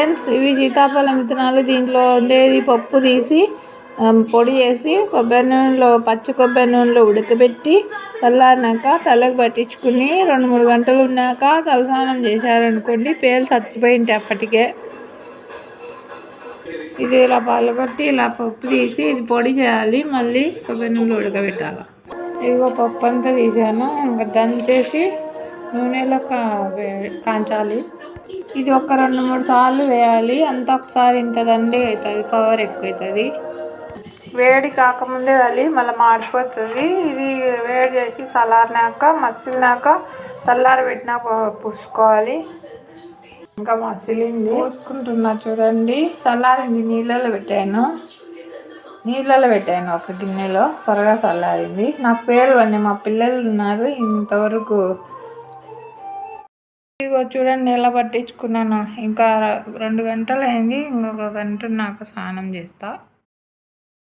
Friends ఇవి సీతాఫలం విత్తనాలు. దీంట్లో ఉండేది పప్పు తీసి పొడి చేసి కొబ్బరి నూనెలో పచ్చి కొబ్బరి నూనెలో ఉడకబెట్టి చల్లారినాక తలకు పట్టించుకుని రెండు మూడు గంటలు ఉన్నాక తలస్నానం చేశారనుకోండి పేలు చచ్చిపోయి అప్పటికే. ఇది ఇలా పగలగొట్టి ఇలా పప్పు తీసి ఇది పొడి చేయాలి. మళ్ళీ కొబ్బరి నూనెలో ఉడకబెట్టాలి. ఇదిగో పప్పు అంతా తీసాను. ఇంకా దంచేసి నూనెలో కా కాంచాలి. ఇది ఒక రెండు మూడు సార్లు వేయాలి. అంతా ఒకసారి ఇంత దండి అవుతుంది పవర్ ఎక్కువ అవుతుంది వేడి కాకముందే వేయాలి మళ్ళీ మాడిపోతుంది. ఇది వేడి చేసి చల్లారినాక మసిలినాక చల్లారి పెట్టినాక పూసుకోవాలి. ఇంకా మసిలింది. పోసుకుంటున్నా చూడండి. చల్లారింది నీళ్ళలో పెట్టాను. నీళ్ళలో పెట్టాను ఒక గిన్నెలో. త్వరగా చల్లారింది. నాకు పేరు అండి మా పిల్లలు ఉన్నారు ఇంతవరకు. ఇదిగో చూడండి ఎలా పట్టించుకున్నాను. ఇంకా రెండు గంటలు అయింది ఇంకొక గంట నాకు స్నానం చేస్తా.